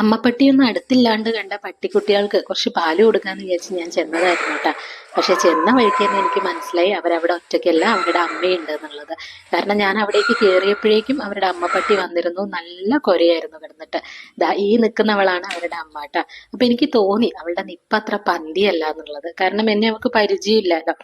അമ്മപ്പട്ടിയൊന്നും അടുത്തില്ലാണ്ട് കണ്ട പട്ടിക്കുട്ടികൾക്ക് കുറച്ച് പാൽ കൊടുക്കാന്ന് വിചാരിച്ച് ഞാൻ ചെന്നതായിരുന്നു കേട്ടാ. പക്ഷെ ചെന്ന വഴിക്ക് തന്നെ എനിക്ക് മനസ്സിലായി അവരവിടെ ഒറ്റയ്ക്കല്ല അവരുടെ അമ്മയുണ്ട് എന്നുള്ളത്. കാരണം ഞാൻ അവിടേക്ക് കയറിയപ്പോഴേക്കും അവരുടെ അമ്മപ്പട്ടി വന്നിരുന്നു. നല്ല കൊരയായിരുന്നു കിടന്നിട്ട്. ദാ ഈ നിൽക്കുന്നവളാണ് അവരുടെ അമ്മ കേട്ടാ. അപ്പൊ എനിക്ക് തോന്നി അവളുടെ നിപ്പ അത്ര പന്തിയല്ല എന്നുള്ളത്. കാരണം എന്നെ അവൾക്ക് പരിചയമില്ലല്ലോ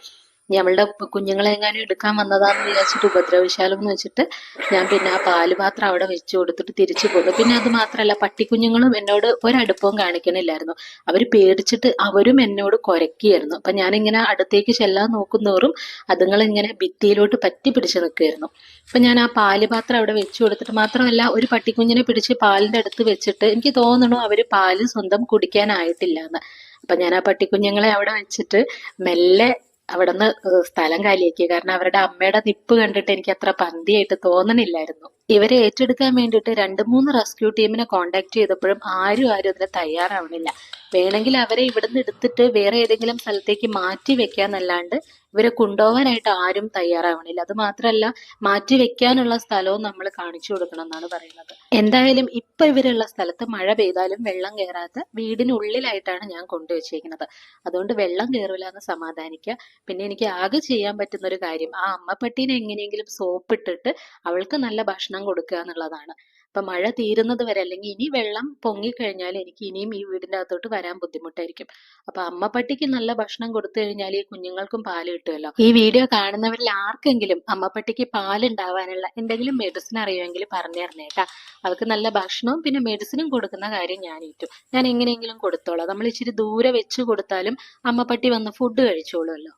ഇനി അവളുടെ കുഞ്ഞുങ്ങളെ എങ്ങാനും എടുക്കാൻ വന്നതാന്ന് വിചാരിച്ചിട്ട് ഉപദ്രവിച്ചാലോ എന്ന് വെച്ചിട്ട് ഞാൻ പിന്നെ ആ പാൽ പാത്രം അവിടെ വെച്ച് കൊടുത്തിട്ട് തിരിച്ചു പോന്നു. പിന്നെ അത് മാത്രമല്ല പട്ടിക്കുഞ്ഞുങ്ങളും എന്നോട് ഒരടുപ്പവും കാണിക്കണില്ലായിരുന്നു. അവർ പേടിച്ചിട്ട് അവരും എന്നോട് കുരക്കിയായിരുന്നു. അപ്പൊ ഞാനിങ്ങനെ അടുത്തേക്ക് ചെല്ലാൻ നോക്കുന്നോറും അതുങ്ങൾ ഇങ്ങനെ ഭിത്തിയിലോട്ട് പറ്റി പിടിച്ച് നിൽക്കുമായിരുന്നു അപ്പൊ ഞാൻ ആ പാൽ പാത്രം അവിടെ വെച്ചു കൊടുത്തിട്ട് മാത്രമല്ല ഒരു പട്ടിക്കുഞ്ഞിനെ പിടിച്ച് പാലിന്റെ അടുത്ത് വെച്ചിട്ട് എനിക്ക് തോന്നണു അവർ പാൽ സ്വന്തം കുടിക്കാനായിട്ടില്ല എന്ന് അപ്പൊ ഞാൻ ആ പട്ടിക്കുഞ്ഞുങ്ങളെ അവിടെ വെച്ചിട്ട് മെല്ലെ അവിടുന്ന് നിന്ന് സ്ഥലം കാലിയാക്കി കാരണം അവരുടെ അമ്മയുടെ നിപ്പ് കണ്ടിട്ട് എനിക്ക് അത്ര പന്തിയായിട്ട് തോന്നണില്ലായിരുന്നു. ഇവരെ ഏറ്റെടുക്കാൻ വേണ്ടിയിട്ട് രണ്ട് മൂന്ന് റെസ്ക്യൂ ടീമിനെ കോണ്ടാക്ട് ചെയ്തപ്പോഴും ആരും ആരും അതിന് തയ്യാറാവണില്ല. വേണമെങ്കിൽ അവരെ ഇവിടുന്ന് എടുത്തിട്ട് വേറെ ഏതെങ്കിലും സ്ഥലത്തേക്ക് മാറ്റി വെക്കാന്നല്ലാണ്ട് ഇവരെ കൊണ്ടുപോകാനായിട്ട് ആരും തയ്യാറാവണില്ല. അത് മാത്രമല്ല മാറ്റി വെക്കാനുള്ള സ്ഥലവും നമ്മൾ കാണിച്ചു കൊടുക്കണം എന്നാണ് പറയുന്നത്. എന്തായാലും ഇപ്പൊ ഇവരുള്ള സ്ഥലത്ത് മഴ പെയ്താലും വെള്ളം കയറാത്ത വീടിനുള്ളിലായിട്ടാണ് ഞാൻ കൊണ്ടുവച്ചേക്കുന്നത് അതുകൊണ്ട് വെള്ളം കയറില്ല എന്ന് സമാധാനിക്കുക പിന്നെ എനിക്ക് ആകെ ചെയ്യാൻ പറ്റുന്ന ഒരു കാര്യം ആ അമ്മപ്പട്ടീനെ എങ്ങനെയെങ്കിലും സോപ്പ് ഇട്ടിട്ട് അവൾക്ക് നല്ല ഭക്ഷണം കൊടുക്കുക എന്നുള്ളതാണ്. അപ്പൊ മഴ തീരുന്നത് വരെ അല്ലെങ്കിൽ ഇനി വെള്ളം പൊങ്ങിക്കഴിഞ്ഞാൽ എനിക്ക് ഇനിയും ഈ വീടിന്റെ അകത്തോട്ട് വരാൻ ബുദ്ധിമുട്ടായിരിക്കും. അപ്പൊ അമ്മപ്പട്ടിക്ക് നല്ല ഭക്ഷണം കൊടുത്തു കഴിഞ്ഞാൽ ഈ കുഞ്ഞുങ്ങൾക്കും പാൽ കിട്ടുമല്ലോ. ഈ വീഡിയോ കാണുന്നവരിൽ ആർക്കെങ്കിലും അമ്മ അമ്മപ്പട്ടിക്ക് പാലുണ്ടാവാനുള്ള എന്തെങ്കിലും മെഡിസിൻ അറിയുമെങ്കിൽ പറഞ്ഞു തരണേട്ടാ അവൾക്ക് നല്ല ഭക്ഷണവും പിന്നെ മെഡിസിനും കൊടുക്കുന്ന കാര്യം ഞാൻ ഏറ്റു. ഞാൻ എങ്ങനെയെങ്കിലും കൊടുത്തോളാം. നമ്മൾ ഇച്ചിരി ദൂരെ വെച്ച് കൊടുത്താലും അമ്മ പട്ടി വന്ന് ഫുഡ് കഴിച്ചോളുമല്ലോ.